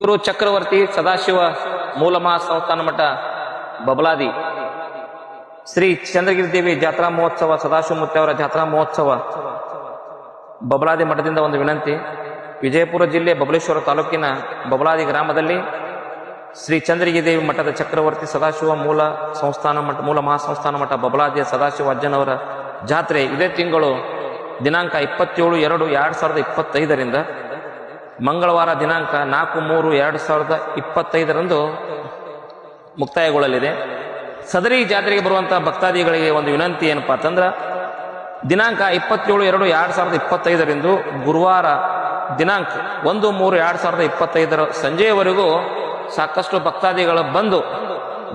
ಗುರು ಚಕ್ರವರ್ತಿ ಸದಾಶಿವ ಮೂಲಮಾ ಸಂಸ್ಥಾನ ಮಠ ಬಬಲಾದಿ. ಶ್ರೀ ಚಂದ್ರಗಿರಿ ದೇವಿ ಜಾತ್ರಾ ಮಹೋತ್ಸವ ಸದಾಶಿವ ಮುತ್ತವರ ಜಾತ್ರಾ ಮಹೋತ್ಸವ ಬಬಲಾದಿ ಮಠದಿಂದ ಒಂದು ವಿನಂತಿ. ವಿಜಯಪುರ ಜಿಲ್ಲೆ ಬಬಲೇಶ್ವರ ತಾಲೂಕಿನ ಬಬಲಾದಿ ಗ್ರಾಮದಲ್ಲಿ ಶ್ರೀ ಚಂದ್ರಗಿರಿ ದೇವಿ ಮಠದ ಚಕ್ರವರ್ತಿ ಸದಾಶಿವ ಮೂಲ ಸಂಸ್ಥಾನ ಮಠ, ಮೂಲ ಮಹಾಸಂಸ್ಥಾನ ಮಠ ಬಬಲಾದಿಯ ಸದಾಶಿವ ಅಜ್ಜನವರ ಜಾತ್ರೆ ಇದೇ ತಿಂಗಳು ದಿನಾಂಕ ಇಪ್ಪತ್ತೇಳು ಎರಡು ಎರಡು ಸಾವಿರದ ಇಪ್ಪತ್ತೈದರಿಂದ ಮಂಗಳವಾರ ದಿನಾಂಕ ನಾಲ್ಕು ಮೂರು ಎರಡು ಸಾವಿರದ ಇಪ್ಪತ್ತೈದರಂದು ಮುಕ್ತಾಯಗೊಳ್ಳಲಿದೆ. ಸದರಿ ಜಾತ್ರೆಗೆ ಬರುವಂಥ ಭಕ್ತಾದಿಗಳಿಗೆ ಒಂದು ವಿನಂತಿ ಏನಪ್ಪಾ ಅಂತಂದ್ರೆ, ದಿನಾಂಕ ಇಪ್ಪತ್ತೇಳು ಎರಡು ಎರಡು ಸಾವಿರದ ಇಪ್ಪತ್ತೈದರಿಂದು ಗುರುವಾರ ದಿನಾಂಕ ಒಂದು ಮೂರು ಎರಡು ಸಾವಿರದ ಇಪ್ಪತ್ತೈದರ ಸಂಜೆಯವರೆಗೂ ಸಾಕಷ್ಟು ಭಕ್ತಾದಿಗಳು ಬಂದು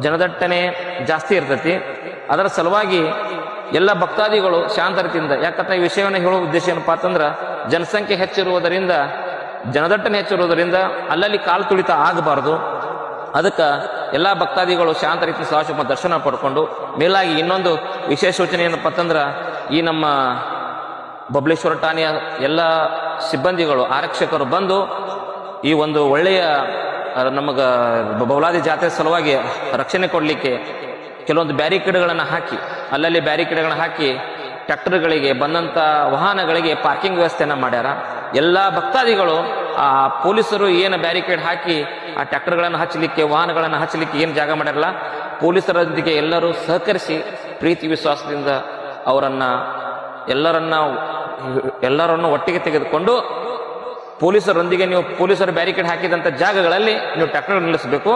ಜನದಟ್ಟಣೆ ಜಾಸ್ತಿ ಇರ್ತೈತಿ. ಅದರ ಸಲುವಾಗಿ ಎಲ್ಲ ಭಕ್ತಾದಿಗಳು ಶಾಂತ ರೀತಿಯಿಂದ ಯಾಕಂದ್ರೆ ಈ ವಿಷಯವನ್ನು ಹೇಳುವ ಉದ್ದೇಶ ಏನಪ್ಪಾ ಅಂತಂದ್ರೆ, ಜನಸಂಖ್ಯೆ ಹೆಚ್ಚಿರುವುದರಿಂದ ಜನದಟ್ಟಣೆ ಹೆಚ್ಚಿರುವುದರಿಂದ ಅಲ್ಲಲ್ಲಿ ಕಾಲು ತುಳಿತ ಆಗಬಾರದು. ಅದಕ್ಕೆ ಎಲ್ಲ ಭಕ್ತಾದಿಗಳು ಶಾಂತ ರೀತಿ ಸದಾಶಿವ ದರ್ಶನ ಪಡ್ಕೊಂಡು, ಮೇಲಾಗಿ ಇನ್ನೊಂದು ವಿಶೇಷ ಸೂಚನೆ ಏನಪ್ಪ ಅಂತಂದ್ರೆ, ಈ ನಮ್ಮ ಬಬ್ಲೇಶ್ವರ ಠಾಣೆಯ ಎಲ್ಲ ಸಿಬ್ಬಂದಿಗಳು, ಆರಕ್ಷಕರು ಬಂದು ಈ ಒಂದು ಒಳ್ಳೆಯ ನಮಗೆ ಬೌಲಾದಿ ಜಾತ್ರೆ ಸಲುವಾಗಿ ರಕ್ಷಣೆ ಕೊಡಲಿಕ್ಕೆ ಕೆಲವೊಂದು ಬ್ಯಾರಿಕೇಡ್ಗಳನ್ನು ಹಾಕಿ, ಅಲ್ಲಲ್ಲಿ ಬ್ಯಾರಿಕೇಡ್ಗಳನ್ನ ಹಾಕಿ ಟ್ರ್ಯಾಕ್ಟರ್ಗಳಿಗೆ ಬಂದಂಥ ವಾಹನಗಳಿಗೆ ಪಾರ್ಕಿಂಗ್ ವ್ಯವಸ್ಥೆಯನ್ನು ಮಾಡ್ಯಾರ. ಎಲ್ಲ ಭಕ್ತಾದಿಗಳು ಆ ಪೊಲೀಸರು ಏನು ಬ್ಯಾರಿಕೇಡ್ ಹಾಕಿ ಆ ಟ್ರ್ಯಾಕ್ಟರ್ಗಳನ್ನು ಹಚ್ಚಲಿಕ್ಕೆ, ವಾಹನಗಳನ್ನು ಹಚ್ಚಲಿಕ್ಕೆ ಏನು ಜಾಗ ಮಾಡಿರಲ್ಲ ಪೊಲೀಸರೊಂದಿಗೆ ಎಲ್ಲರೂ ಸಹಕರಿಸಿ ಪ್ರೀತಿ ವಿಶ್ವಾಸದಿಂದ ಅವರನ್ನು ಎಲ್ಲರನ್ನ, ಎಲ್ಲರನ್ನು ಒಟ್ಟಿಗೆ ತೆಗೆದುಕೊಂಡು ಪೊಲೀಸರೊಂದಿಗೆ ನೀವು ಪೊಲೀಸರು ಬ್ಯಾರಿಕೇಡ್ ಹಾಕಿದಂಥ ಜಾಗಗಳಲ್ಲಿ ನೀವು ಟ್ರ್ಯಾಕ್ಟರ್ ನಿಲ್ಲಿಸಬೇಕು.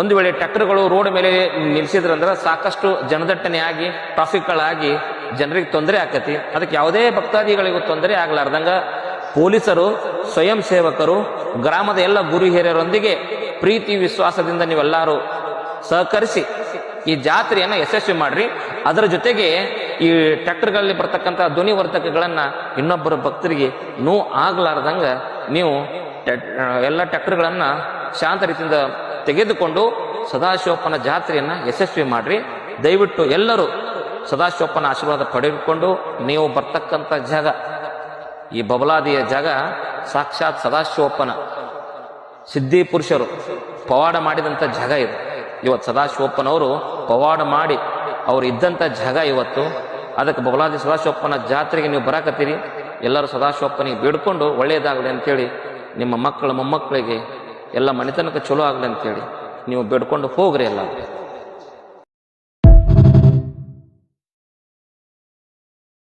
ಒಂದು ವೇಳೆ ಟ್ರ್ಯಾಕ್ಟರ್ಗಳು ರೋಡ್ ಮೇಲೆ ನಿಲ್ಲಿಸಿದ್ರಂದ್ರೆ ಸಾಕಷ್ಟು ಜನದಟ್ಟಣೆ ಆಗಿ ಟ್ರಾಫಿಕ್ಗಳಾಗಿ ಜನರಿಗೆ ತೊಂದರೆ ಆಕತಿ ಅದಕ್ಕೆ ಯಾವುದೇ ಭಕ್ತಾದಿಗಳಿಗೂ ತೊಂದರೆ ಆಗ್ಲಾರ್ದಂಗ ಪೊಲೀಸರು, ಸ್ವಯಂ ಸೇವಕರು, ಗ್ರಾಮದ ಎಲ್ಲ ಗುರು ಹಿರಿಯರೊಂದಿಗೆ ಪ್ರೀತಿ ವಿಶ್ವಾಸದಿಂದ ನೀವೆಲ್ಲರೂ ಸಹಕರಿಸಿ ಈ ಜಾತ್ರೆಯನ್ನು ಯಶಸ್ವಿ ಮಾಡ್ರಿ. ಅದರ ಜೊತೆಗೆ ಈ ಟ್ರ್ಯಾಕ್ಟರ್ಗಳಲ್ಲಿ ಬರ್ತಕ್ಕಂಥ ಧ್ವನಿವರ್ಧಕಗಳನ್ನು ಇನ್ನೊಬ್ಬರ ಭಕ್ತರಿಗೆ ನೋವು ಆಗ್ಲಾರ್ದಂಗ ನೀವು ಎಲ್ಲ ಟ್ರ್ಯಾಕ್ಟರ್ಗಳನ್ನು ಶಾಂತ ರೀತಿಯಿಂದ ತೆಗೆದುಕೊಂಡು ಸದಾಶಿವಪ್ಪನ ಜಾತ್ರೆಯನ್ನು ಯಶಸ್ವಿ ಮಾಡ್ರಿ. ದಯವಿಟ್ಟು ಎಲ್ಲರೂ ಸದಾಶಿವಪ್ಪನ ಆಶೀರ್ವಾದ ಪಡೆದುಕೊಂಡು ನೀವು ಬರ್ತಕ್ಕಂಥ ಜಾಗ ಈ ಬಬಲಾದಿಯ ಜಾಗ ಸಾಕ್ಷಾತ್ ಸದಾಶಿವಪ್ಪನ. ಸಿದ್ಧಿ ಪುರುಷರು ಪವಾಡ ಮಾಡಿದಂಥ ಜಾಗ ಇದು. ಇವತ್ತು ಸದಾಶಿವಪ್ಪನವರು ಪವಾಡ ಮಾಡಿ ಅವ್ರು ಇದ್ದಂಥ ಜಾಗ ಇವತ್ತು. ಅದಕ್ಕೆ ಬಬಲಾದಿ ಸದಾಶಿವಪ್ಪನ ಜಾತ್ರೆಗೆ ನೀವು ಬರಾಕತ್ತೀರಿ. ಎಲ್ಲರೂ ಸದಾಶಿವಪ್ಪನಿಗೆ ಬೇಡ್ಕೊಂಡು ಒಳ್ಳೆಯದಾಗಲಿ ಅಂತೇಳಿ, ನಿಮ್ಮ ಮಕ್ಕಳ ಮೊಮ್ಮಕ್ಕಳಿಗೆ ಎಲ್ಲ ಮನೆತನಕ್ಕೆ ಚಲೋ ಆಗಲಿ ಅಂತೇಳಿ ನೀವು ಬೇಡ್ಕೊಂಡು ಹೋಗ್ರಿ ಎಲ್ಲ